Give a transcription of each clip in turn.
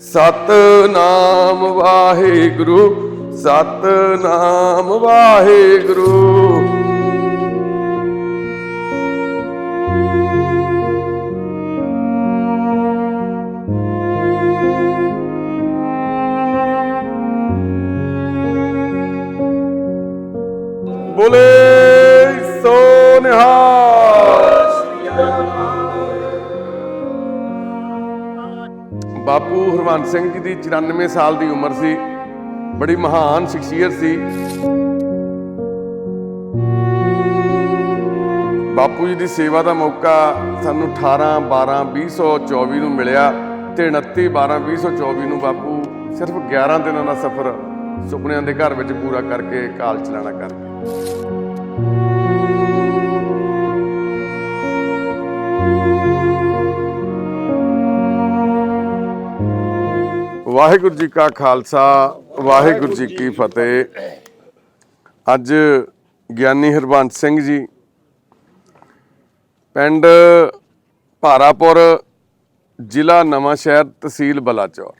ਸਤਨਾਮ ਵਾਹਿਗੁਰੂ ਸਤਨਾਮ ਵਾਹਿਗੁਰੂ ਬੋਲੇ ਬਾਪੂ ਹਰਵੰਤ ਸਿੰਘ ਜੀ ਦੀ 94 ਸਾਲ ਦੀ ਉਮਰ ਸੀ। ਬੜੀ ਮਹਾਨ ਸ਼ਖਸੀਅਤ ਸੀ। ਬਾਪੂ ਜੀ ਦੀ ਸੇਵਾ ਦਾ ਮੌਕਾ ਸਾਨੂੰ 18 12 2024 ਨੂੰ ਮਿਲਿਆ ਤੇ 29 12 2024 ਨੂੰ ਬਾਪੂ ਸਿਰਫ 11 ਦਿਨਾਂ ਦਾ ਸਫ਼ਰ ਸੁਪਨਿਆਂ ਦੇ ਘਰ ਵਿੱਚ ਪੂਰਾ ਕਰਕੇ ਕਾਲ ਚਲਾਣਾ ਕਰ ਵਾਹਿਗੁਰੂ ਜੀ ਕਾ ਖਾਲਸਾ, ਵਾਹਿਗੁਰੂ ਜੀ ਕੀ ਫਤਿਹ। ਅੱਜ ਗਿਆਨੀ ਹਰਬੰਸ ਸਿੰਘ ਜੀ ਪਿੰਡ ਭਾਰਾਪੁਰ, ਜ਼ਿਲ੍ਹਾ ਨਵਾਂ ਸ਼ਹਿਰ, ਤਹਿਸੀਲ ਬਲਾਚੌਰ।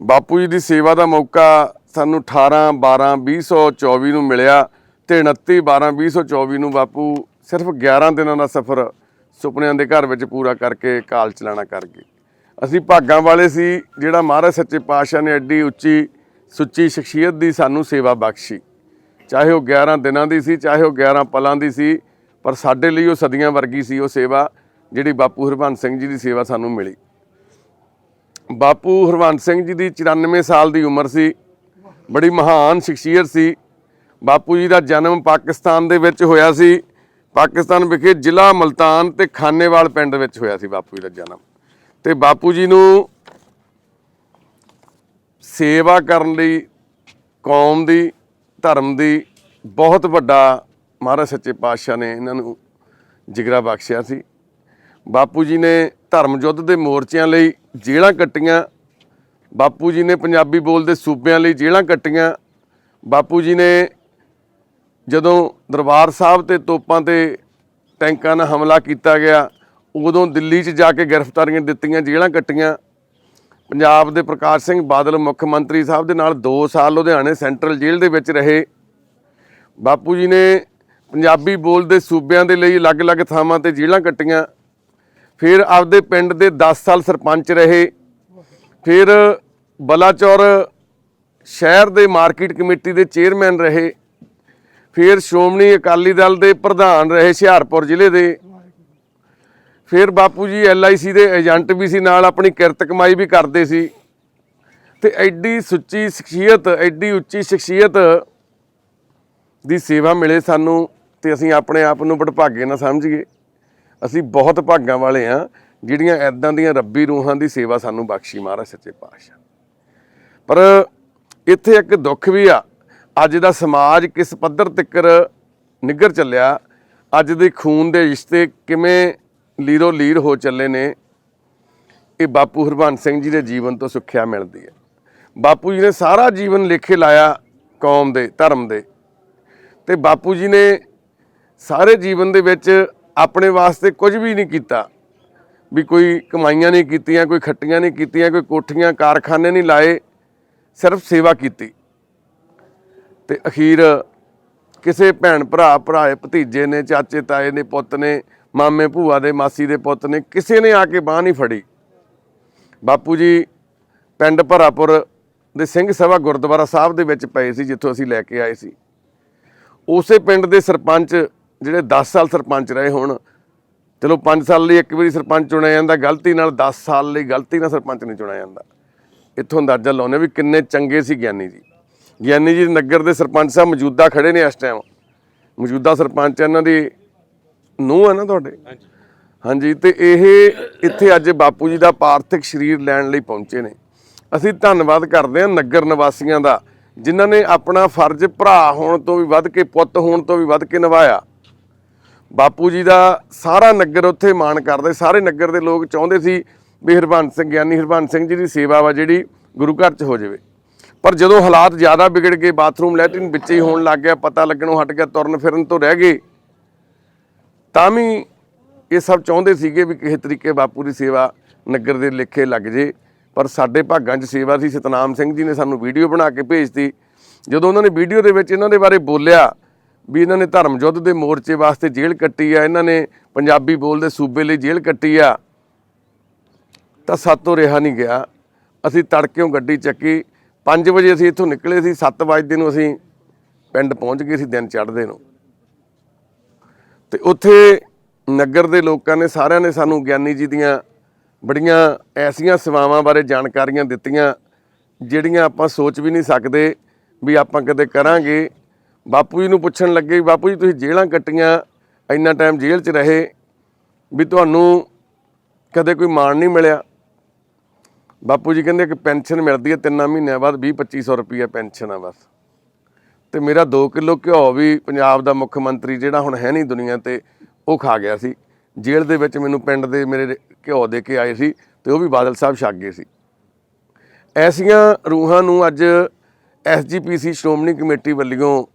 ਬਾਪੂ ਜੀ ਦੀ ਸੇਵਾ ਦਾ ਮੌਕਾ ਸਾਨੂੰ 18 12 2024 ਨੂੰ ਮਿਲਿਆ ਤੇ 29 12 2024 ਨੂੰ ਬਾਪੂ ਸਿਰਫ 11 ਦਿਨਾਂ ਦਾ ਸਫ਼ਰ ਸੁਪਨਿਆਂ ਦੇ ਘਰ ਵਿੱਚ ਪੂਰਾ ਕਰਕੇ ਕਾਲ ਚਲਾਣਾ ਕਰ ਗਏ। ਅਸੀਂ ਭਾਗਾਂ ਵਾਲੇ ਸੀ, ਜਿਹੜਾ ਮਹਾਰਾਜ ਸੱਚੇ ਪਾਤਸ਼ਾਹ ਨੇ ਐਡੀ ਉੱਚੀ, ਸੁੱਚੀ ਸ਼ਖਸੀਅਤ ਦੀ ਸਾਨੂੰ ਸੇਵਾ ਬਖਸ਼ੀ। ਚਾਹੇ ਉਹ 11 ਦਿਨਾਂ ਦੀ ਸੀ, ਚਾਹੇ ਉਹ 11 ਪਲਾਂ ਦੀ ਸੀ, ਪਰ ਸਾਡੇ ਲਈ ਉਹ ਸਦੀਆਂ ਵਰਗੀ ਸੀ ਉਹ ਸੇਵਾ, ਜਿਹੜੀ ਬਾਪੂ ਹਰਬੰਸ ਸਿੰਘ ਜੀ ਦੀ ਸੇਵਾ ਸਾਨੂੰ ਮਿਲੀ। ਬਾਪੂ ਹਰਵੰਤ ਸਿੰਘ ਜੀ ਦੀ 94 ਸਾਲ ਦੀ ਉਮਰ ਸੀ, ਬੜੀ ਮਹਾਨ ਸ਼ਖਸੀਅਤ ਸੀ। ਬਾਪੂ ਜੀ ਦਾ ਜਨਮ ਪਾਕਿਸਤਾਨ ਦੇ ਵਿੱਚ ਹੋਇਆ ਸੀ। ਪਾਕਿਸਤਾਨ ਵਿਖੇ ਜ਼ਿਲ੍ਹਾ ਮਲਤਾਨ ਤੇ ਖਾਨੇਵਾਲ ਪਿੰਡ ਵਿੱਚ ਹੋਇਆ ਸੀ ਬਾਪੂ ਜੀ ਦਾ ਜਨਮ। ਤੇ ਬਾਪੂ ਜੀ ਨੂੰ ਸੇਵਾ ਕਰਨ ਲਈ, ਕੌਮ ਦੀ, ਧਰਮ ਦੀ ਬਹੁਤ ਵੱਡਾ ਮਹਾਰਾਜ ਸੱਚੇ ਪਾਤਸ਼ਾਹ ਨੇ ਇਹਨਾਂ ਨੂੰ ਜਿਗਰਾ ਬਖਸ਼ਿਆ ਸੀ। ਬਾਪੂ ਜੀ ਨੇ ਧਰਮ ਯੁੱਧ ਦੇ ਮੋਰਚਿਆਂ ਲਈ ਜੇਲ੍ਹਾਂ ਕੱਟੀਆਂ। ਬਾਪੂ ਜੀ ਨੇ ਪੰਜਾਬੀ ਬੋਲਦੇ ਸੂਬਿਆਂ ਲਈ ਜੇਲ੍ਹਾਂ ਕੱਟੀਆਂ। ਬਾਪੂ ਜੀ ਨੇ ਜਦੋਂ ਦਰਬਾਰ ਸਾਹਿਬ ਤੇ ਤੋਪਾਂ ਤੇ ਟੈਂਕਾਂ ਨਾਲ ਹਮਲਾ ਕੀਤਾ ਗਿਆ ਉਦੋਂ ਦਿੱਲੀ 'ਚ ਜਾ ਕੇ ਗ੍ਰਿਫਤਾਰੀਆਂ ਦਿੱਤੀਆਂ, ਜੇਲ੍ਹਾਂ ਕੱਟੀਆਂ। ਪੰਜਾਬ ਦੇ ਪ੍ਰਕਾਸ਼ ਸਿੰਘ ਬਾਦਲ ਮੁੱਖ ਮੰਤਰੀ ਸਾਹਿਬ ਦੇ ਨਾਲ 2 ਸਾਲ ਲੁਧਿਆਣੇ ਸੈਂਟਰਲ ਜੇਲ੍ਹ ਦੇ ਵਿੱਚ ਰਹੇ। ਬਾਪੂ ਜੀ ਨੇ ਪੰਜਾਬੀ ਬੋਲਦੇ ਸੂਬਿਆਂ ਦੇ ਲਈ ਅਲੱਗ-ਅਲੱਗ ਥਾਵਾਂ ਤੇ ਜੇਲ੍ਹਾਂ ਕੱਟੀਆਂ। ਫਿਰ ਆਪਦੇ ਪਿੰਡ ਦੇ 10 ਸਾਲ ਸਰਪੰਚ ਰਹੇ। ਫਿਰ ਬਲਾਚੌਰ ਸ਼ਹਿਰ ਦੇ ਮਾਰਕੀਟ ਕਮੇਟੀ ਦੇ ਚੇਅਰਮੈਨ ਰਹੇ। ਫਿਰ ਸ਼੍ਰੋਮਣੀ ਅਕਾਲੀ ਦਲ ਦੇ ਪ੍ਰਧਾਨ ਰਹੇ, ਹੁਸ਼ਿਆਰਪੁਰ ਜ਼ਿਲ੍ਹੇ ਦੇ। ਫਿਰ ਬਾਪੂ ਜੀ ਐਲਆਈਸੀ ਦੇ ਏਜੰਟ ਵੀ ਸੀ, ਨਾਲ ਆਪਣੀ ਕਿਰਤ ਕਮਾਈ ਵੀ ਕਰਦੇ ਸੀ। ਤੇ ਐਡੀ ਸੁੱਚੀ ਸ਼ਖਸੀਅਤ, ਐਡੀ ਉੱਚੀ ਸ਼ਖਸੀਅਤ ਦੀ ਸੇਵਾ ਮਿਲੇ ਸਾਨੂੰ ਤੇ ਅਸੀਂ ਆਪਣੇ ਆਪ ਨੂੰ ਵਡਭਾਗੇ ਨਾ ਸਮਝੀਏ। ਅਸੀਂ ਬਹੁਤ ਭਾਗਾਂ ਵਾਲੇ ਆ ਜਿਹੜੀਆਂ ਐਦਾਂ ਦੀਆਂ ਰੱਬੀ ਰੂਹਾਂ ਦੀ ਸੇਵਾ ਸਾਨੂੰ ਬਖਸ਼ੀ ਮਹਾਰਾਜ ਸੱਚੇ ਪਾਤਸ਼ਾਹ। ਪਰ ਇੱਥੇ ਇੱਕ ਦੁੱਖ ਵੀ ਆ, ਅੱਜ ਦਾ ਸਮਾਜ ਕਿਸ ਪੱਧਰ ਤੱਕਰ ਨਿੱਗਰ ਚੱਲਿਆ, ਅੱਜ ਦੇ ਖੂਨ ਦੇ ਰਿਸ਼ਤੇ ਕਿਵੇਂ ਲੀਰੋ ਲੀਰ ਹੋ ਚੱਲੇ ਨੇ, ਇਹ ਬਾਪੂ ਹਰਬੰਸ ਸਿੰਘ ਜੀ ਦੇ ਜੀਵਨ ਤੋਂ ਸਿੱਖਿਆ ਮਿਲਦੀ ਹੈ। ਬਾਪੂ ਜੀ ਨੇ ਸਾਰਾ ਜੀਵਨ ਲੇਖੇ ਲਾਇਆ ਕੌਮ ਦੇ, ਧਰਮ ਦੇ। ਤੇ ਬਾਪੂ ਜੀ ਨੇ ਸਾਰੇ ਜੀਵਨ ਦੇ ਵਿੱਚ ਆਪਣੇ ਵਾਸਤੇ ਕੁਝ ਵੀ ਨਹੀਂ ਕੀਤਾ। ਵੀ ਕੋਈ ਕਮਾਈਆਂ ਨਹੀਂ ਕੀਤੀਆਂ, ਕੋਈ ਖੱਟੀਆਂ ਨਹੀਂ ਕੀਤੀਆਂ, ਕੋਈ ਕੋਠੀਆਂ, ਕਾਰਖਾਨੇ ਨਹੀਂ ਲਾਏ, ਸਿਰਫ ਸੇਵਾ ਕੀਤੀ। ਤੇ ਅਖੀਰ ਕਿਸੇ ਭੈਣ ਭਰਾ ਭਰਾਏ ਭਤੀਜੇ ਨੇ, ਚਾਚੇ, ਤਾਏ ਨੇ, ਪੁੱਤ ਨੇ ਮਾਮੇ ਭੂਆ ਦੇ ਮਾਸੀ ਦੇ ਪੁੱਤ ਨੇ ਕਿਸੇ ਨੇ ਆ ਕੇ ਬਾਹ ਨਹੀਂ ਫੜੀ। ਬਾਪੂ ਜੀ ਪਿੰਡ ਭਰਾਪੁਰ ਦੇ ਸਿੰਘ ਸਭਾ ਗੁਰਦੁਆਰਾ ਸਾਹਿਬ ਦੇ ਵਿੱਚ ਪਏ ਸੀ, ਜਿੱਥੋਂ ਅਸੀਂ ਲੈ ਕੇ ਆਏ ਸੀ। ਉਸੇ ਪਿੰਡ ਦੇ ਸਰਪੰਚ ਜਿਹੜੇ 10 ਸਾਲ ਸਰਪੰਚ ਰਹੇ ਹੋਣ, ਚਲੋ 5 ਸਾਲ ਲਈ ਇੱਕ ਵਾਰੀ ਸਰਪੰਚ ਚੁਣਿਆ ਜਾਂਦਾ, ਗਲਤੀ ਨਾਲ 10 ਸਾਲ ਲਈ ਗਲਤੀ ਨਾਲ ਸਰਪੰਚ ਨਹੀਂ ਚੁਣਿਆ ਜਾਂਦਾ। ਇੱਥੋਂ ਅੰਦਾਜ਼ਾ ਲਾਉਨੇ ਵੀ ਕਿੰਨੇ ਚੰਗੇ ਸੀ ਗਿਆਨੀ ਜੀ। ਗਿਆਨੀ ਜੀ ਨਗਰ ਦੇ ਸਰਪੰਚ ਸਾਹਿਬ ਮੌਜੂਦਾ ਖੜੇ ਨੇ ਇਸ ਟਾਈਮ ਮੌਜੂਦਾ ਸਰਪੰਚ ਇਹਨਾਂ ਦੀ ਨੂੰਹ ਹੈ ਨਾ ਤੁਹਾਡੇ? ਹਾਂਜੀ। ਤੇ ਇਹ ਇੱਥੇ ਅੱਜ ਬਾਪੂ ਜੀ ਦਾ ਪਾਰਥਿਕ ਸਰੀਰ ਲੈਣ ਲਈ ਪਹੁੰਚੇ ਨੇ। ਅਸੀਂ ਧੰਨਵਾਦ ਕਰਦੇ ਹਾਂ ਨਗਰ ਨਿਵਾਸੀਆਂ ਦਾ ਜਿਨ੍ਹਾਂ ਨੇ ਆਪਣਾ ਫਰਜ਼ ਭਰਾ ਹੋਣ ਤੋਂ ਵੀ ਵੱਧ ਕੇ ਪੁੱਤ ਹੋਣ ਤੋਂ ਵੀ ਵੱਧ ਕੇ ਨਿਭਾਇਆ। ਬਾਪੂ ਜੀ ਦਾ ਸਾਰਾ ਨਗਰ ਉੱਥੇ ਮਾਣ ਕਰਦੇ ਸਾਰੇ ਨਗਰ ਦੇ ਲੋਕ ਚਾਹੁੰਦੇ ਸੀ ਵੀ ਹਰਬੰਸ ਸਿੰਘ ਗਿਆਨੀ ਹਰਬੰਸ ਸਿੰਘ ਜੀ ਦੀ ਸੇਵਾ ਵਾ ਜਿਹੜੀ ਗੁਰੂ ਘਰ 'ਚ ਹੋ ਜਾਵੇ। ਪਰ ਜਦੋਂ ਹਾਲਾਤ ਜ਼ਿਆਦਾ ਵਿਗੜ ਗਏ ਬਾਥਰੂਮ ਲੈਟਰਿਨ ਵਿੱਚ ਹੀ ਹੋਣ ਲੱਗ ਗਿਆ ਪਤਾ ਲੱਗਣੋਂ ਹਟ ਗਿਆ ਤੁਰਨ ਫਿਰਨ ਤੋਂ ਰਹਿ ਗਏ ਤਾਂ ਵੀ ਇਹ ਸਭ ਚਾਹੁੰਦੇ ਸੀਗੇ ਵੀ ਕਿਸੇ ਤਰੀਕੇ ਬਾਪੂ ਦੀ ਸੇਵਾ ਨਗਰ ਦੇ ਲੇਖੇ ਲੱਗ ਜੇ। ਪਰ ਸਾਡੇ ਭਾਗਾਂ 'ਚ ਸੇਵਾ ਸੀ। ਸਤਨਾਮ ਸਿੰਘ ਜੀ ਨੇ ਸਾਨੂੰ ਵੀਡੀਓ ਬਣਾ ਕੇ ਭੇਜਤੀ। ਜਦੋਂ ਉਹਨਾਂ ਨੇ ਵੀਡੀਓ ਦੇ ਵਿੱਚ ਇਹਨਾਂ ਦੇ ਬਾਰੇ ਬੋਲਿਆ ਵੀ ਇਹਨਾਂ ਨੇ ਧਰਮ ਯੁੱਧ ਦੇ ਮੋਰਚੇ ਵਾਸਤੇ ਜੇਲ੍ਹ ਕੱਟੀ ਆ, ਇਹਨਾਂ ਨੇ ਪੰਜਾਬੀ ਬੋਲਦੇ ਸੂਬੇ ਲਈ ਜੇਲ੍ਹ ਕੱਟੀ ਆ, ਤਾਂ ਸਾਤੋਂ ਰਿਹਾ ਨਹੀਂ ਗਿਆ। ਅਸੀਂ ਤੜਕਿਓਂ ਗੱਡੀ ਚੱਕੀ। 5 ਵਜੇ ਅਸੀਂ ਇੱਥੋਂ ਨਿਕਲੇ ਸੀ। 7 ਵਜੇ ਨੂੰ ਅਸੀਂ ਪਿੰਡ ਪਹੁੰਚ ਗਏ ਸੀ ਦਿਨ ਚੜ੍ਹਦੇ ਨੂੰ। ਤੇ ਉੱਥੇ ਨਗਰ ਦੇ ਲੋਕਾਂ ਨੇ ਸਾਰਿਆਂ ਨੇ ਸਾਨੂੰ ਗਿਆਨੀ ਜੀ ਦੀਆਂ ਬੜੀਆਂ ਐਸੀਆਂ ਸੇਵਾਵਾਂ ਬਾਰੇ ਜਾਣਕਾਰੀਆਂ ਦਿੱਤੀਆਂ, ਜਿਹੜੀਆਂ ਆਪਾਂ ਸੋਚ ਵੀ ਨਹੀਂ ਸਕਦੇ ਵੀ ਆਪਾਂ ਕਦੇ ਕਰਾਂਗੇ। ਬਾਪੂ ਜੀ ਨੂੰ ਪੁੱਛਣ ਲੱਗੇ ਵੀ ਬਾਪੂ ਜੀ, ਤੁਸੀਂ ਜੇਲ੍ਹਾਂ ਕੱਟੀਆਂ, ਇੰਨਾ ਟਾਈਮ ਜੇਲ੍ਹ 'ਚ ਰਹੇ, ਵੀ ਤੁਹਾਨੂੰ ਕਦੇ ਕੋਈ ਮਾਣ ਨਹੀਂ ਮਿਲਿਆ। ਬਾਪੂ ਜੀ ਕਹਿੰਦੇ ਕਿ ਪੈਨਸ਼ਨ ਮਿਲਦੀ ਹੈ, ਤਿੰਨਾਂ ਮਹੀਨਿਆਂ ਬਾਅਦ 20 2500 ਰੁਪਏ ਪੈਨਸ਼ਨ ਆ ਬਸ। ਤੇ ਮੇਰਾ 2 ਕਿਲੋ ਘਿਓ ਵੀ ਪੰਜਾਬ ਦਾ ਮੁੱਖ ਮੰਤਰੀ ਜਿਹੜਾ ਹੁਣ ਹੈ ਨਹੀਂ ਦੁਨੀਆ ਤੇ, ਉਹ ਖਾ ਗਿਆ ਸੀ। ਜੇਲ੍ਹ ਦੇ ਵਿੱਚ ਮੈਨੂੰ ਪਿੰਡ ਦੇ ਮੇਰੇ ਘਿਓ ਦੇ ਕੇ ਆਏ ਸੀ ਤੇ ਉਹ ਵੀ ਬਾਦਲ ਸਾਹਿਬ ਛੱਕ ਗਏ ਸੀ। ਐਸੀਆਂ ਰੂਹਾਂ ਨੂੰ ਅੱਜ ਐਸਜੀਪੀਸੀ ਸ਼੍ਰੋਮਣੀ ਕਮੇਟੀ ਵੱਲੋਂ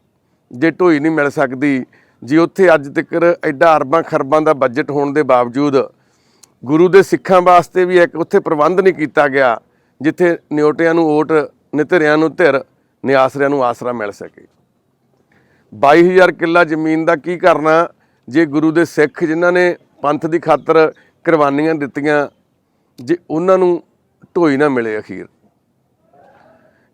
ਜੇ ਢੋਈ ਨਹੀਂ ਮਿਲ ਸਕਦੀ, ਜੇ ਉੱਥੇ ਅੱਜ ਤੱਕ ਐਡਾ ਅਰਬਾਂ ਖਰਬਾਂ ਦਾ ਬਜਟ ਹੋਣ ਦੇ ਬਾਵਜੂਦ ਗੁਰੂ ਦੇ ਸਿੱਖਾਂ ਵਾਸਤੇ ਵੀ ਇੱਕ ਉੱਥੇ ਪ੍ਰਬੰਧ ਨਹੀਂ ਕੀਤਾ ਗਿਆ, ਜਿੱਥੇ ਨਿਓਟਿਆਂ ਨੂੰ, ਓਟ ਨਿਤਰਿਆਂ ਨੂੰ ਧਿਰ ਨਿਆਸਰਿਆਂ ਨੂੰ ਆਸਰਾ ਮਿਲ ਸਕੇ। 22000 ਕਿੱਲਾ ਜ਼ਮੀਨ ਦਾ ਕੀ ਕਰਨਾ? ਜੇ ਗੁਰੂ ਦੇ ਸਿੱਖ ਜਿਨ੍ਹਾਂ ਨੇ ਪੰਥ ਦੀ ਖਾਤਰ ਕੁਰਬਾਨੀਆਂ ਦਿੱਤੀਆਂ, ਜੇ ਉਹਨਾਂ ਨੂੰ ਢੋਈ ਨਾ ਮਿਲੇ ਅਖੀਰ।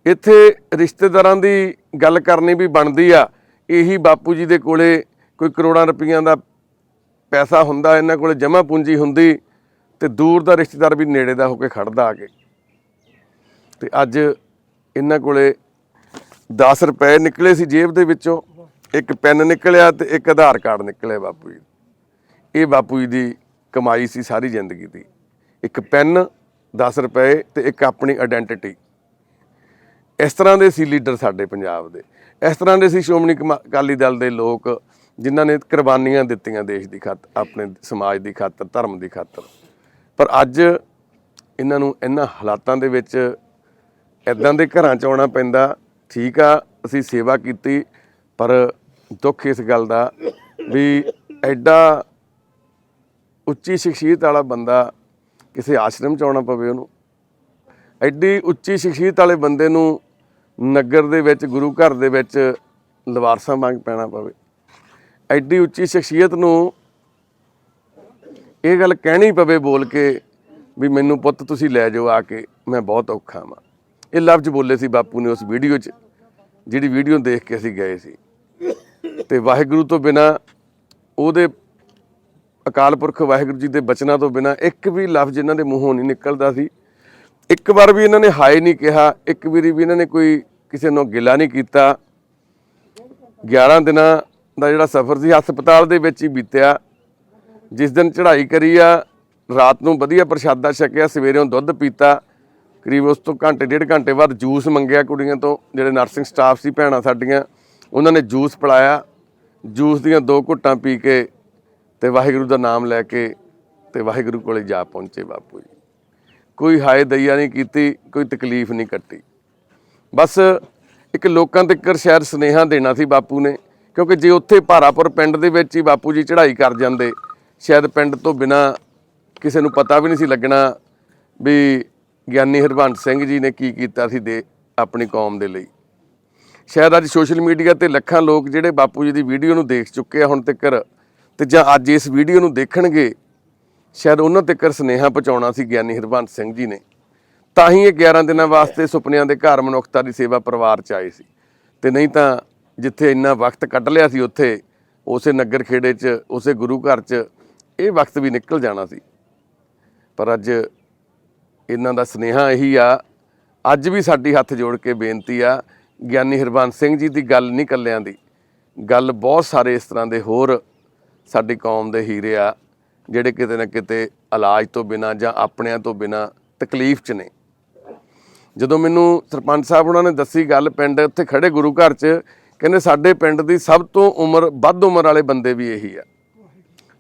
ਇੱਥੇ ਰਿਸ਼ਤੇਦਾਰਾਂ ਦੀ ਗੱਲ ਕਰਨੀ ਵੀ ਬਣਦੀ ਆ। ਇਹੀ ਬਾਪੂ ਜੀ ਦੇ ਕੋਲੇ ਕੋਈ ਕਰੋੜਾਂ ਰੁਪਈਆਂ ਦਾ ਪੈਸਾ ਹੁੰਦਾ, ਇਹਨਾਂ ਕੋਲੇ ਜਮ੍ਹਾਂ ਪੂੰਜੀ ਹੁੰਦੀ ਤੇ ਦੂਰ ਦਾ ਰਿਸ਼ਤੇਦਾਰ ਵੀ ਨੇੜੇ ਦਾ ਹੋ ਕੇ ਖੜਦਾ ਆ ਕੇ। ਤੇ ਅੱਜ ਇਹਨਾਂ ਕੋਲੇ 10 ਰੁਪਏ ਨਿਕਲੇ ਸੀ ਜੇਬ ਦੇ ਵਿੱਚੋਂ, ਇੱਕ ਪੈਨ ਨਿਕਲਿਆ ਤੇ ਇੱਕ ਆਧਾਰ ਕਾਰਡ ਨਿਕਲਿਆ ਬਾਪੂ ਜੀ। ਇਹ ਬਾਪੂ ਜੀ ਦੀ ਕਮਾਈ ਸੀ ਸਾਰੀ ਜ਼ਿੰਦਗੀ ਦੀ। ਇੱਕ ਪੈਨ 10 ਰੁਪਏ ਤੇ ਇੱਕ ਆਪਣੀ ਆਇਡੈਂਟੀਟੀ ਇਸ ਤਰ੍ਹਾਂ ਦੇ ਸੀ ਲੀਡਰ ਸਾਡੇ ਪੰਜਾਬ ਦੇ। ਇਸ ਤਰ੍ਹਾਂ ਦੇ ਸੀ ਸ਼੍ਰੋਮਣੀ ਕਮਾ- ਅਕਾਲੀ ਦਲ ਦੇ ਲੋਕ, ਜਿਨ੍ਹਾਂ ਨੇ ਕੁਰਬਾਨੀਆਂ ਦਿੱਤੀਆਂ ਦੇਸ਼ ਦੀ ਖਾਤਰ ਆਪਣੇ ਸਮਾਜ ਦੀ ਖਾਤਰ, ਧਰਮ ਦੀ ਖਾਤਰ। ਪਰ ਅੱਜ ਇਹਨਾਂ ਨੂੰ ਇਹਨਾਂ ਹਾਲਾਤਾਂ ਦੇ ਵਿੱਚ ਇਦਾਂ ਦੇ ਘਰਾਂ ਚ ਆਉਣਾ ਪੈਂਦਾ ਠੀਕ ਆ, ਅਸੀਂ ਸੇਵਾ ਕੀਤੀ, ਪਰ ਦੁੱਖ ਇਸ ਗੱਲ ਦਾ ਵੀ ਐਡਾ ਉੱਚੀ ਸ਼ਖਸੀਅਤ ਵਾਲਾ ਬੰਦਾ ਕਿਸੇ ਆਸ਼ਰਮ ਚ ਆਉਣਾ ਪਵੇ ਉਹਨੂੰ। ਐਡੀ ਉੱਚੀ ਸ਼ਖਸੀਅਤ ਵਾਲੇ ਬੰਦੇ ਨੂੰ ਨਗਰ ਦੇ ਵਿੱਚ, ਗੁਰੂ ਘਰ ਦੇ ਵਿੱਚ ਲਵਾਰਸਾਂ ਮੰਗ ਪੈਣਾ ਪਵੇ। ਐਡੀ ਉੱਚੀ ਸ਼ਖਸੀਅਤ ਨੂੰ ਇਹ ਗੱਲ ਕਹਿਣੀ ਪਵੇ ਬੋਲ ਕੇ ਵੀ ਮੈਨੂੰ ਪੁੱਤ ਤੁਸੀਂ ਲੈ ਜਾਓ ਆ ਕੇ, ਮੈਂ ਬਹੁਤ ਔਖਾ ਵਾਂ। ਇਹ ਲਫ਼ਜ਼ ਬੋਲੇ ਸੀ ਬਾਪੂ ਨੇ ਉਸ ਵੀਡੀਓ 'ਚ, ਜਿਹੜੀ ਵੀਡੀਓ ਦੇਖ ਕੇ ਅਸੀਂ ਗਏ ਸੀ। ਤੇ ਵਾਹਿਗੁਰੂ ਤੋਂ ਬਿਨਾ ਉਹਦੇ ਅਕਾਲ ਪੁਰਖ ਵਾਹਿਗੁਰੂ ਜੀ ਦੇ ਬਚਨਾਂ ਤੋਂ ਬਿਨਾ ਇੱਕ ਵੀ ਲਫ਼ਜ਼ ਇਹਨਾਂ ਦੇ ਮੂੰਹੋਂ ਨਹੀਂ ਨਿਕਲਦਾ ਸੀ। ਇੱਕ ਵਾਰ ਵੀ ਇਹਨਾਂ ਨੇ ਹਾਏ ਨਹੀਂ ਕਿਹਾ, ਇੱਕ ਵਾਰੀ ਵੀ ਇਹਨਾਂ ਨੇ ਕੋਈ ਕਿਸੇ ਨੂੰ ਗਿਲਾ ਨਹੀਂ ਕੀਤਾ। 11 ਦਿਨਾਂ ਦਾ ਜਿਹੜਾ ਸਫ਼ਰ ਸੀ, ਹਸਪਤਾਲ ਦੇ ਵਿੱਚ ਹੀ ਬੀਤਿਆ। ਜਿਸ ਦਿਨ ਚੜ੍ਹਾਈ ਕਰੀ ਆ, ਰਾਤ ਨੂੰ ਵਧੀਆ ਪ੍ਰਸ਼ਾਦਾ ਛਕਿਆ, ਸਵੇਰੇੋਂ ਦੁੱਧ ਪੀਤਾ। ਕਰੀਬ ਉਸ ਤੋਂ ਘੰਟੇ, ਡੇਢ ਘੰਟੇ ਬਾਅਦ ਜੂਸ ਮੰਗਿਆ ਕੁੜੀਆਂ ਤੋਂ, ਜਿਹੜੇ ਨਰਸਿੰਗ ਸਟਾਫ ਸੀ, ਭੈਣਾਂ ਸਾਡੀਆਂ। ਉਹਨਾਂ ਨੇ ਜੂਸ ਪਿਲਾਇਆ। ਜੂਸ ਦੀਆਂ ਦੋ ਘੁੱਟਾਂ ਪੀ ਕੇ ਤੇ ਵਾਹਿਗੁਰੂ ਦਾ ਨਾਮ ਲੈ ਕੇ ਤੇ ਵਾਹਿਗੁਰੂ ਕੋਲੇ ਜਾ ਪਹੁੰਚੇ ਬਾਪੂ ਜੀ। ਕੋਈ ਹਾਏ ਦਈਆ ਨਹੀਂ ਕੀਤੀ, ਕੋਈ ਤਕਲੀਫ ਨਹੀਂ ਕੱਟੀ। ਬਸ ਇੱਕ ਲੋਕਾਂ ਤੱਕ ਸ਼ਾਇਦ ਸੁਨੇਹਾ ਦੇਣਾ ਸੀ ਬਾਪੂ ਨੇ, ਕਿਉਂਕਿ ਜੇ ਉੱਥੇ ਭਾਰਾਪੁਰ ਪਿੰਡ ਦੇ ਵਿੱਚ ਹੀ ਬਾਪੂ ਜੀ ਚੜ੍ਹਾਈ ਕਰ ਜਾਂਦੇ, ਸ਼ਾਇਦ ਪਿੰਡ ਤੋਂ ਬਿਨਾ ਕਿਸੇ ਨੂੰ ਪਤਾ ਵੀ ਨਹੀਂ ਸੀ ਲੱਗਣਾ ਵੀ ਗਿਆਨੀ ਹਰਬੰਸ ਸਿੰਘ ਜੀ ਨੇ ਕੀ ਕੀਤਾ ਸੀ ਦੇ ਆਪਣੀ ਕੌਮ ਦੇ ਲਈ। ਸ਼ਾਇਦ ਅੱਜ ਸੋਸ਼ਲ ਮੀਡੀਆ ਤੇ ਲੱਖਾਂ ਲੋਕ ਜਿਹੜੇ ਬਾਪੂ ਜੀ ਦੀ ਵੀਡੀਓ ਨੂੰ ਦੇਖ ਚੁੱਕੇ ਆ ਹੁਣ ਤੱਕ ਤੇ ਜਾਂ ਅੱਜ ਇਸ ਵੀਡੀਓ ਨੂੰ ਦੇਖਣਗੇ, ਸ਼ਾਇਦ ਉਹਨਾਂ ਤੱਕ ਸੁਨੇਹਾ ਪਹੁੰਚਾਉਣਾ ਸੀ ਗਿਆਨੀ ਹਰਬੰਸ ਸਿੰਘ ਜੀ ਨੇ। ਤਾਂ ਹੀ ਇਹ 11 ਦਿਨਾਂ ਵਾਸਤੇ ਸੁਪਨਿਆਂ ਦੇ ਘਰ ਮਨੁੱਖਤਾ ਦੀ ਸੇਵਾ ਪਰਿਵਾਰ ਚ ਆਏ ਸੀ। ਤੇ ਨਹੀਂ ਤਾਂ ਜਿੱਥੇ ਇੰਨਾ ਵਕਤ ਕੱਢ ਲਿਆ ਸੀ ਉੱਥੇ, ਉਸੇ ਨਗਰ ਖੇੜੇ 'ਚ, ਉਸੇ ਗੁਰੂ ਘਰ 'ਚ ਇਹ ਵਕਤ ਵੀ ਨਿਕਲ ਜਾਣਾ ਸੀ। ਪਰ ਅੱਜ ਇਹਨਾਂ ਦਾ ਸੁਨੇਹਾ ਇਹੀ ਆ, ਅੱਜ ਵੀ ਸਾਡੀ ਹੱਥ ਜੋੜ ਕੇ ਬੇਨਤੀ ਆ, ਗਿਆਨੀ ਹਰਬੰਸ ਸਿੰਘ ਜੀ ਦੀ ਗੱਲ ਨਹੀਂ ਕੱਲਿਆਂ ਦੀ। ਗੱਲ ਬਹੁਤ ਸਾਰੇ ਇਸ ਤਰ੍ਹਾਂ ਦੇ ਹੋਰ ਸਾਡੀ ਕੌਮ ਦੇ ਹੀਰੇ ਆ, ਜਿਹੜੇ ਕਿਤੇ ਨਾ ਕਿਤੇ ਇਲਾਜ ਤੋਂ ਬਿਨਾ ਜਾਂ ਆਪਣਿਆਂ ਤੋਂ ਬਿਨਾ ਤਕਲੀਫ 'ਚ ਨੇ। ਜਦੋਂ ਮੈਨੂੰ ਸਰਪੰਚ ਸਾਹਿਬ ਉਹਨਾਂ ਨੇ ਦੱਸੀ ਗੱਲ ਪਿੰਡ, ਉੱਥੇ ਖੜੇ ਗੁਰੂ ਘਰ 'ਚ, ਕਹਿੰਦੇ ਸਾਡੇ ਪਿੰਡ ਦੀ ਸਭ ਤੋਂ ਉਮਰ, ਵੱਧ ਉਮਰ ਵਾਲੇ ਬੰਦੇ ਵੀ ਇਹੀ ਆ।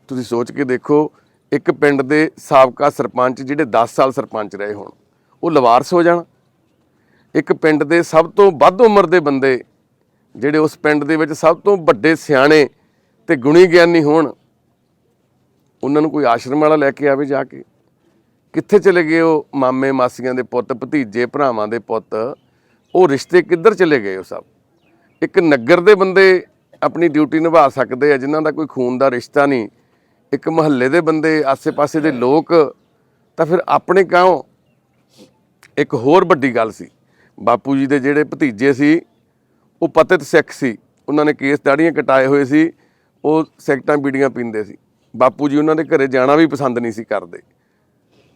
ਤੁਸੀਂ ਸੋਚ ਕੇ ਦੇਖੋ ਇੱਕ ਪਿੰਡ ਦੇ ਸਾਬਕਾ ਸਰਪੰਚ ਜਿਹੜੇ 10 ਸਾਲ ਸਰਪੰਚ ਰਹੇ ਹੋਣ, ਉਹ ਲਵਾਰਸ ਹੋ ਜਾਣ। ਇੱਕ ਪਿੰਡ ਦੇ ਸਭ ਤੋਂ ਵੱਧ ਉਮਰ ਦੇ ਬੰਦੇ ਜਿਹੜੇ ਉਸ ਪਿੰਡ ਦੇ ਵਿੱਚ ਸਭ ਤੋਂ ਵੱਡੇ ਸਿਆਣੇ ਤੇ ਗੁਣੀ ਗਿਆਨੀ ਹੋਣ, ਉਹਨਾਂ ਨੂੰ ਕੋਈ ਆਸ਼ਰਮ ਵਾਲਾ ਲੈ ਕੇ ਆਵੇ ਜਾ ਕੇ। ਕਿੱਥੇ ਚਲੇ ਗਏ ਉਹ ਮਾਮੇ ਮਾਸੀਆਂ ਦੇ ਪੁੱਤ, ਭਤੀਜੇ, ਭਰਾਵਾਂ ਦੇ ਪੁੱਤ? ਉਹ ਰਿਸ਼ਤੇ ਕਿੱਧਰ ਚਲੇ ਗਏ ਉਹ ਸਭ? ਇੱਕ ਨਗਰ ਦੇ ਬੰਦੇ ਆਪਣੀ ਡਿਊਟੀ ਨਿਭਾ ਸਕਦੇ ਆ, ਜਿਨ੍ਹਾਂ ਦਾ ਕੋਈ ਖੂਨ ਦਾ ਰਿਸ਼ਤਾ ਨਹੀਂ। ਇੱਕ ਮਹੱਲੇ ਦੇ ਬੰਦੇ ਆਸੇ-ਪਾਸੇ ਦੇ ਲੋਕ ਤਾਂ ਫਿਰ ਆਪਣੇ ਕਿਉਂ? ਇੱਕ ਹੋਰ ਵੱਡੀ ਗੱਲ ਸੀ। ਬਾਪੂ ਜੀ ਦੇ ਜਿਹੜੇ ਭਤੀਜੇ ਸੀ ਉਹ ਪਤਿਤ ਸਿੱਖ ਸੀ। ਉਹਨਾਂ ਨੇ ਕੇਸ ਦਾੜੀਆਂ ਕਟਾਏ ਹੋਏ ਸੀ ਉਹ ਸਿਗਰਟਾਂ ਬੀੜੀਆਂ ਪੀਂਦੇ ਸੀ। ਬਾਪੂ ਜੀ ਉਹਨਾਂ ਦੇ ਘਰੇ ਜਾਣਾ ਵੀ ਪਸੰਦ ਨਹੀਂ ਸੀ ਕਰਦੇ।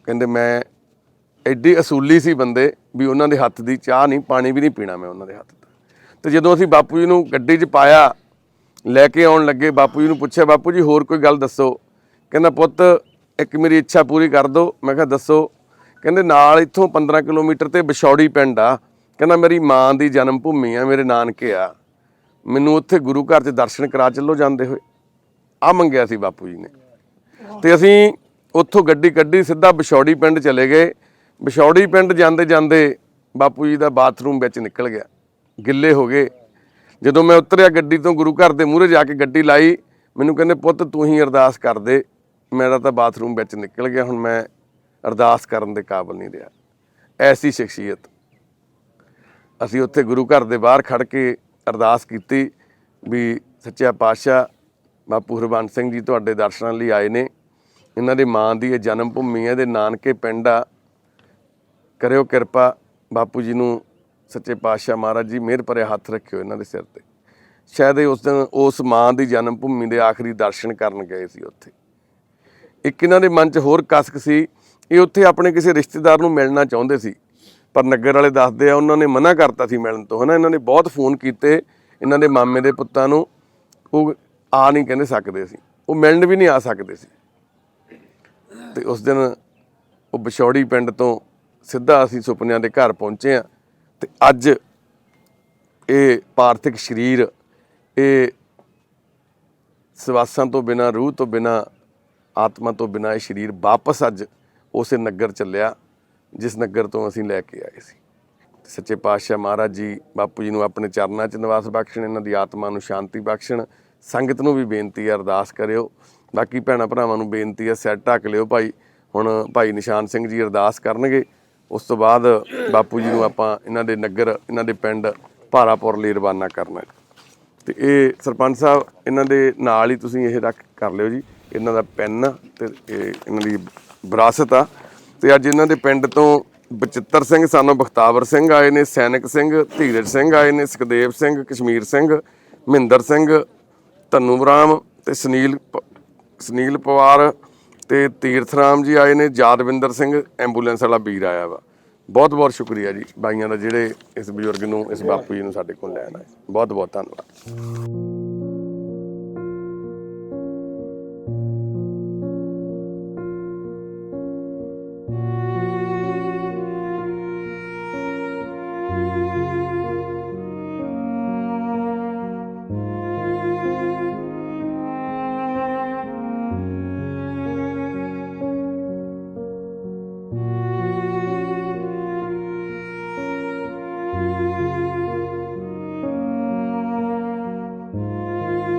ਕਹਿੰਦੇ ਮੈਂ ਐਡੀ ਅਸੂਲੀ ਸੀ ਬੰਦੇ ਵੀ ਉਹਨਾਂ ਦੇ ਹੱਥ ਦੀ ਚਾਹ ਨਹੀਂ ਪਾਣੀ ਵੀ ਨਹੀਂ ਪੀਣਾ ਮੈਂ ਉਹਨਾਂ ਦੇ ਹੱਥ ਦਾ ਤੇ ਜਦੋਂ ਅਸੀਂ ਬਾਪੂ ਜੀ ਨੂੰ ਗੱਡੀ 'ਚ ਪਾਇਆ ਲੈ ਕੇ ਆਉਣ ਲੱਗੇ ਬਾਪੂ ਜੀ ਨੂੰ ਪੁੱਛਿਆ ਬਾਪੂ ਜੀ ਹੋਰ ਕੋਈ ਗੱਲ ਦੱਸੋ? ਕਹਿੰਦਾ, ਪੁੱਤ, ਇੱਕ ਮੇਰੀ ਇੱਛਾ ਪੂਰੀ ਕਰ ਦਿਓ ਮੈਂ ਕਿਹਾ, ਦੱਸੋ। ਕਹਿੰਦੇ, ਨਾਲ ਇੱਥੋਂ 15 ਕਿਲੋਮੀਟਰ ਤੇ ਵਿਛੌੜੀ ਪਿੰਡ ਆ। ਕਹਿੰਦਾ, ਮੇਰੀ ਮਾਂ ਦੀ ਜਨਮ ਭੂਮੀ ਆ, ਮੇਰੇ ਨਾਨਕੇ ਆ। ਮੈਨੂੰ ਉੱਥੇ ਗੁਰੂ ਘਰ 'ਚ ਦਰਸ਼ਨ ਕਰਾ ਚੱਲੋ ਜਾਂਦੇ ਹੋਏ। ਆ ਮੰਗਿਆ ਸੀ ਬਾਪੂ ਜੀ ਨੇ। ਤੇ ਅਸੀਂ ਉੱਥੋਂ ਗੱਡੀ ਕੱਢੀ, ਸਿੱਧਾ ਵਿਛੌੜੀ ਪਿੰਡ ਚਲੇ ਗਏ। ਵਿਛੌੜੀ ਪਿੰਡ ਜਾਂਦੇ ਜਾਂਦੇ ਬਾਪੂ ਜੀ ਦਾ ਬਾਥਰੂਮ ਵਿੱਚ ਨਿਕਲ ਗਿਆ। ਗਿੱਲੇ ਹੋ ਗਏ। ਜਦੋਂ ਮੈਂ ਉਤਰਿਆ ਗੱਡੀ ਤੋਂ ਗੁਰੂ ਘਰ ਦੇ ਮੂਹਰੇ ਜਾ ਕੇ ਗੱਡੀ ਲਾਈ, ਮੈਨੂੰ ਕਹਿੰਦੇ, ਪੁੱਤ, ਤੂੰ ਹੀ ਅਰਦਾਸ ਕਰ ਦੇ। ਮੇਰਾ ਤਾਂ ਬਾਥਰੂਮ ਵਿੱਚ ਨਿਕਲ ਗਿਆ, ਹੁਣ ਮੈਂ ਅਰਦਾਸ ਕਰਨ ਦੇ ਕਾਬਿਲ ਨਹੀਂ ਰਿਹਾ। ਐਸੀ ਸ਼ਖਸੀਅਤ। ਅਸੀਂ ਉੱਥੇ ਗੁਰੂ ਘਰ ਦੇ ਬਾਹਰ ਖੜ ਕੇ ਅਰਦਾਸ ਕੀਤੀ ਵੀ ਸੱਚਾ ਪਾਤਸ਼ਾਹ, ਬਾਪੂ ਹਰਬੰਸ ਸਿੰਘ ਜੀ ਤੁਹਾਡੇ ਦਰਸ਼ਨਾਂ ਲਈ ਆਏ ਨੇ। ਇਹਨਾਂ ਦੀ ਮਾਂ ਦੀ ਇਹ ਜਨਮ ਭੂਮੀ ਹੈ, ਇਹਦੇ ਨਾਨਕੇ ਪਿੰਡ ਆ। ਕਰਿਓ ਕਿਰਪਾ, ਬਾਪੂ ਜੀ ਨੂੰ ਸੱਚੇ ਪਾਤਸ਼ਾਹ ਮਹਾਰਾਜ ਜੀ ਮਿਹਰ ਭਰੇ ਹੱਥ ਰੱਖਿਓ ਇਹਨਾਂ ਦੇ ਸਿਰ ਤੇ। ਸ਼ਾਇਦ ਉਸ ਦਿਨ ਉਸ ਮਾਂ ਦੀ ਜਨਮ ਭੂਮੀ ਦੇ ਆਖਰੀ ਦਰਸ਼ਨ ਕਰਨ ਗਏ ਸੀ ਉੱਥੇ। ਇੱਕ ਇਹਨਾਂ ਦੇ ਮਨ 'ਚ ਹੋਰ ਕਸਕ ਸੀ, ਇਹ ਉੱਥੇ ਆਪਣੇ ਕਿਸੇ ਰਿਸ਼ਤੇਦਾਰ ਨੂੰ ਮਿਲਣਾ ਚਾਹੁੰਦੇ ਸੀ। ਪਰ ਨਗਰ ਵਾਲੇ ਦੱਸਦੇ ਆ, ਉਹਨਾਂ ਨੇ ਮਨਾ ਕਰਤਾ ਸੀ ਮਿਲਣ ਤੋਂ, ਹਨਾ? ਇਹਨਾਂ ਨੇ ਬਹੁਤ ਫੋਨ ਕੀਤੇ ਇਹਨਾਂ ਦੇ ਮਾਮੇ ਦੇ ਪੁੱਤਾਂ ਨੂੰ। ਉਹ ਆ ਨਹੀਂ ਕਹਿੰਦੇ ਸਕਦੇ ਸੀ। ਉਹ ਮਿਲਣ ਵੀ ਨਹੀਂ ਆ ਸਕਦੇ ਸੀ। ਤੇ ਉਸ ਦਿਨ ਉਹ ਬਿਛੌੜੀ ਪਿੰਡ ਤੋਂ ਸਿੱਧਾ ਅਸੀਂ ਸੁਪਨਿਆਂ ਦੇ ਘਰ ਪਹੁੰਚੇ ਆ ਤੇ ਅੱਜ ਇਹ ਪਾਰਥਿਕ ਸਰੀਰ, ਇਹ ਸਵਾਸਾਂ ਤੋਂ ਬਿਨਾ, ਰੂਹ ਤੋਂ ਬਿਨਾ ਆਤਮਾ ਤੋਂ ਬਿਨਾਂ ਇਹ ਸਰੀਰ ਵਾਪਸ ਅੱਜ ਉਸੇ ਨਗਰ ਚੱਲਿਆ, ਜਿਸ ਨਗਰ ਤੋਂ ਅਸੀਂ ਲੈ ਕੇ ਆਏ ਸੀ। ਸੱਚੇ ਪਾਤਸ਼ਾਹ ਮਹਾਰਾਜ ਜੀ, ਬਾਪੂ ਜੀ ਨੂੰ ਆਪਣੇ ਚਰਨਾਂ 'ਚ ਨਿਵਾਸ ਬਖਸ਼ਣ, ਇਹਨਾਂ ਦੀ ਆਤਮਾ ਨੂੰ ਸ਼ਾਂਤੀ ਬਖਸ਼ਣ, ਸੰਗਤ ਨੂੰ ਵੀ ਬੇਨਤੀ ਹੈ, ਅਰਦਾਸ ਕਰਿਓ। ਬਾਕੀ ਭੈਣਾਂ ਭਰਾਵਾਂ ਨੂੰ ਬੇਨਤੀ ਹੈ ਸੈੱਟ ਢੱਕ ਲਿਓ ਭਾਈ। ਹੁਣ ਭਾਈ ਨਿਸ਼ਾਨ ਸਿੰਘ ਜੀ ਅਰਦਾਸ ਕਰਨਗੇ। ਉਸ ਤੋਂ ਬਾਅਦ ਬਾਪੂ ਜੀ ਨੂੰ ਆਪਾਂ ਇਹਨਾਂ ਦੇ ਨਗਰ, ਇਹਨਾਂ ਦੇ ਪਿੰਡ ਭਾਰਾਪੁਰ ਲਈ ਰਵਾਨਾ ਕਰਨਾ ਹੈ। ਤੇ ਇਹ ਸਰਪੰਚ ਸਾਹਿਬ, ਇਹਨਾਂ ਦੇ ਨਾਲ ਹੀ ਤੁਸੀਂ ਇਹ ਰੱਖ, ਕਰ ਲਿਓ ਜੀ। ਇਹਨਾਂ ਦਾ ਪੈਨ ਤੇ ਇਹ ਇਹਨਾਂ ਦੀ ਵਿਰਾਸਤ ਆ। ਤੇ ਅੱਜ ਇਹਨਾਂ ਦੇ ਪਿੰਡ ਤੋਂ ਬਚਿੱਤਰ ਸਿੰਘ, ਸਾਨੂੰ ਬਖਤਾਵਰ ਸਿੰਘ ਆਏ ਨੇ, ਸੈਨਿਕ ਸਿੰਘ, ਧੀਰਜ ਸਿੰਘ ਆਏ ਨੇ, ਸੁਖਦੇਵ ਸਿੰਘ, ਕਸ਼ਮੀਰ ਸਿੰਘ, ਮਹਿੰਦਰ ਸਿੰਘ, ਧੰਨੂ ਰਾਮ ਤੇ ਸੁਨੀਲ ਪ- ਸੁਨੀਲ ਪਵਾਰ ਤੇ ਤੀਰਥ ਰਾਮ ਜੀ ਆਏ ਨੇ, ਯਾਦਵਿੰਦਰ ਸਿੰਘ, ਐਂਬੂਲੈਂਸ ਵਾਲਾ ਵੀਰ ਆਇਆ ਵਾ। ਬਹੁਤ ਬਹੁਤ ਸ਼ੁਕਰੀਆ ਜੀ ਬਾਈਆਂ ਦਾ, ਜਿਹੜੇ ਇਸ ਬਜ਼ੁਰਗ ਨੂੰ, ਇਸ ਬਾਪੂ ਜੀ ਨੂੰ ਸਾਡੇ ਕੋਲ ਲੈਣ ਆਏ। ਬਹੁਤ ਬਹੁਤ ਧੰਨਵਾਦ।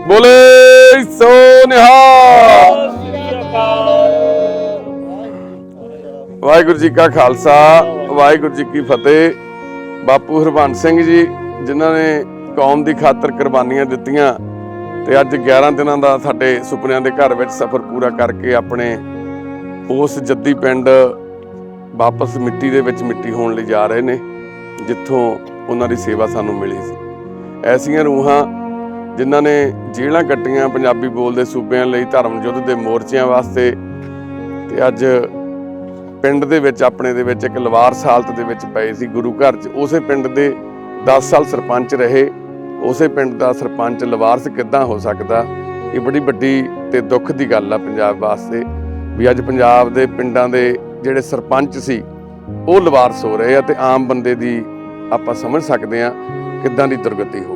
ਬੋਲੇ ਸੋ ਨਿਹਾਲ। ਵਾਹਿਗੁਰੂ ਜੀ ਕਾ ਖਾਲਸਾ, ਵਾਹਿਗੁਰੂ ਜੀ ਕੀ ਫਤਿਹ। ਬਾਪੂ ਹਰਬੰਸ ਸਿੰਘ ਜੀ, ਜਿਨ੍ਹਾਂ ਨੇ ਕੌਮ ਦੀ ਖਾਤਰ ਕੁਰਬਾਨੀਆਂ ਦਿੱਤੀਆਂ ਤੇ ਅੱਜ 11 ਦਿਨਾਂ ਦਾ ਸਾਡੇ ਸੁਪਨਿਆਂ ਦੇ ਘਰ ਵਿੱਚ ਸਫ਼ਰ ਪੂਰਾ ਕਰਕੇ ਆਪਣੇ ਉਸ ਜੱਦੀ ਪਿੰਡ ਵਾਪਸ ਮਿੱਟੀ ਦੇ ਵਿੱਚ ਮਿੱਟੀ ਹੋਣ ਲਈ ਜਾ ਰਹੇ ਨੇ, ਜਿੱਥੋਂ ਉਹਨਾਂ ਦੀ ਸੇਵਾ ਸਾਨੂੰ ਮਿਲੀ ਸੀ। ਐਸੀਆਂ ਰੂਹਾਂ ਜਿਨ੍ਹਾਂ ਨੇ ਜੇਲ੍ਹਾਂ ਕੱਟੀਆਂ ਪੰਜਾਬੀ ਬੋਲਦੇ ਸੂਬਿਆਂ ਲਈ ਧਰਮ ਯੁੱਧ ਦੇ ਮੋਰਚਿਆਂ ਵਾਸਤੇ। ਤੇ ਅੱਜ ਪਿੰਡ ਦੇ ਵਿੱਚ, ਆਪਣੇ ਦੇ ਵਿੱਚ ਇੱਕ ਲਵਾਰਸ ਹਾਲਤ ਦੇ ਵਿੱਚ ਪਏ ਸੀ ਗੁਰੂ ਘਰ 'ਚ। ਉਸੇ ਪਿੰਡ ਦੇ 10 ਸਾਲ ਸਰਪੰਚ ਰਹੇ। ਉਸੇ ਪਿੰਡ ਦਾ ਸਰਪੰਚ ਲਵਾਰਸ ਕਿੱਦਾਂ ਹੋ ਸਕਦਾ? ਇਹ ਬੜੀ ਵੱਡੀ ਤੇ ਦੁੱਖ ਦੀ ਗੱਲ ਆ ਪੰਜਾਬ ਵਾਸਤੇ ਵੀ ਅੱਜ ਪੰਜਾਬ ਦੇ ਪਿੰਡਾਂ ਦੇ ਜਿਹੜੇ ਸਰਪੰਚ ਸੀ, ਉਹ ਲਵਾਰਸ ਹੋ ਰਹੇ ਆ ਤੇ ਆਮ ਬੰਦੇ ਦੀ ਆਪਾਂ ਸਮਝ ਸਕਦੇ ਆ ਕਿੱਦਾਂ ਦੀ ਦੁਰਗਤੀ ਹੋ